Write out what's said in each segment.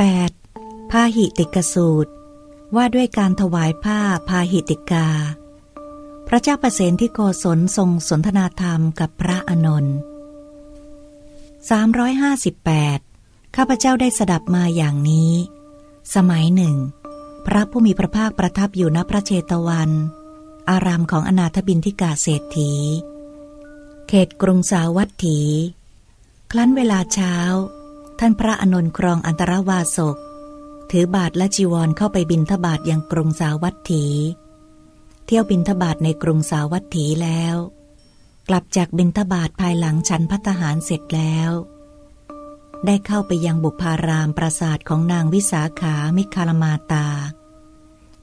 8. พาหิติกสูตร ว่าด้วยการถวายผ้าพาหิติกา พระเจ้าประเสนที่โกศลทรงสนทนาธรรมกับพระอานนท์358 ข้าพเจ้าได้สดับมาอย่างนี้ สมัยหนึ่ง พระผู้มีพระภาคประทับอยู่ณพระเชตวัน อารามของอนาถบินทิกาเศรษฐี เขตกรุงสาวัตถี ครั้นเวลาเช้า ท่านพระอนนท์ครองอันตรวาสก ถือบาทและจีวรเข้าไปบินทบาทยังกรุงสาวัตถี เที่ยวบินทบาทในกรุงสาวัตถีแล้ว กลับจากบินทบาทภายหลังฉันพัตหารเสร็จแล้ว ได้เข้าไปยังบุพารามปราสาทของนางวิสาขามิคารมาตา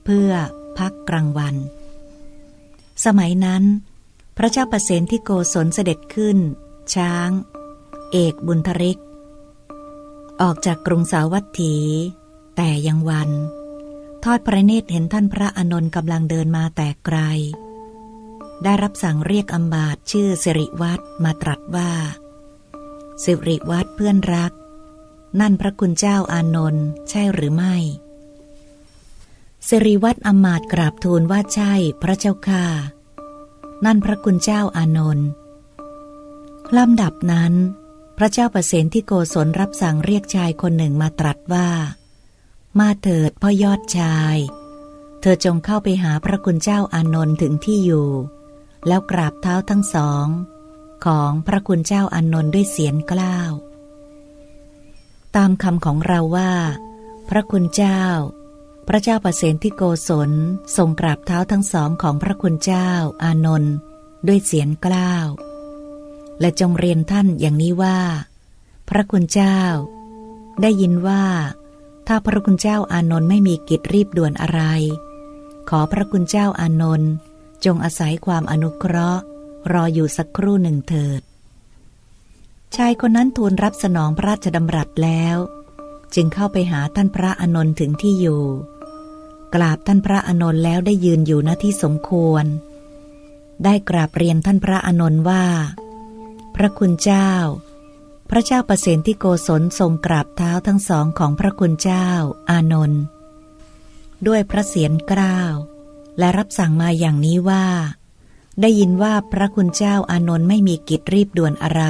เพื่อพักกลางวัน สมัยนั้น พระเจ้าประเสนที่โกศลเสด็จขึ้น ช้าง เอกบุญทริก ออกจากกรุงสาวัตถี แต่ยังวัน ทอดพระเนตรเห็นท่านพระอานนท์กำลังเดินมาแต่ไกล ได้รับสั่งเรียกอัมบาตชื่อสิริวัตรมาตรัสว่า สิริวัตรเพื่อนรัก นั่นพระคุณเจ้าอานนท์ใช่หรือไม่ สิริวัตรอำมาตกราบทูลว่าใช่พระเจ้าค่ะ นั่นพระคุณเจ้าอานนท์ลำดับนั้น พระเจ้าประเสนที่โกศลรับสั่งเรียกชายคนหนึ่งมาตรัสว่า มาเถิดพ่อยอดชาย เธอจงเข้าไปหาพระคุณเจ้าอานนท์ถึงที่อยู่ แล้วกราบเท้าทั้งสอง ของพระคุณเจ้าอานนท์ด้วยเสียงกล้าว ตามคำของเราว่า พระคุณเจ้า พระเจ้าประเสนที่โกศลทรงกราบเท้าทั้งสองของพระคุณเจ้าอานนท์ด้วยเสียงกล้าว และจงเรียนท่านอย่างนี้ว่า พระคุณเจ้า ได้ยินว่า ถ้าพระคุณเจ้าอานนท์ไม่มีกิจรีบด่วนอะไร ขอพระคุณเจ้าอานนท์จงอาศัยความอนุเคราะห์ รออยู่สักครู่หนึ่งเถิด ชายคนนั้นทูลรับสนองพระราชดำรัสแล้ว จึงเข้าไปหาท่านพระอานนท์ถึงที่อยู่ กราบท่านพระอานนท์แล้วได้ยืนอยู่หน้าที่สมควร ได้กราบเรียนท่านพระอานนท์ว่า พระคุณเจ้า พระเจ้าประเสนที่โกศลทรงกราบเท้าทั้งสองของพระคุณเจ้า อานนท์ด้วยพระเสียรกล้าว และรับสั่งมาอย่างนี้ว่า ได้ยินว่าพระคุณเจ้าอานนท์ไม่มีกิจรีบด่วนอะไร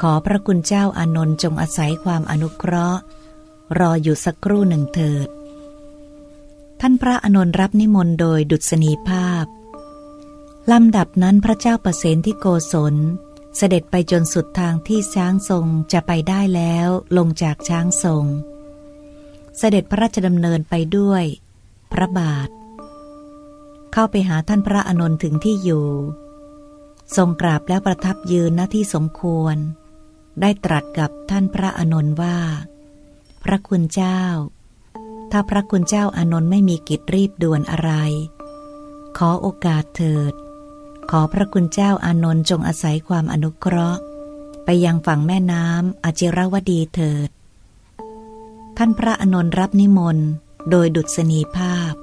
ขอพระคุณเจ้าอานนท์จงอาศัยความอนุเคราะห์ รออยู่สักครู่หนึ่งเถิด ท่านพระอานนท์รับนิมนต์โดยดุษณีภาพลำดับนั้นพระเจ้าประเสนที่โกศล เสด็จไปจนสุดทางที่ช้างทรงจะไปได้แล้วลงจากช้างทรง เสด็จพระราชดำเนินไปด้วย พระบาท เข้าไปหาท่านพระอานนท์ถึงที่อยู่ ทรงกราบแล้วประทับยืนหน้าที่สมควร ได้ตรัสกับท่านพระอานนท์ว่า พระคุณเจ้า ถ้าพระคุณเจ้าอานนท์ไม่มีกิจรีบด่วนอะไร ขอโอกาสเถิด ขอพระคุณเจ้าอานนท์จงอาศัยความอนุเคราะห์ ไปยังฝั่งแม่น้ำอจิรวดีเถิด ท่านพระอานนท์รับนิมนต์ โดยดุษณีภาพ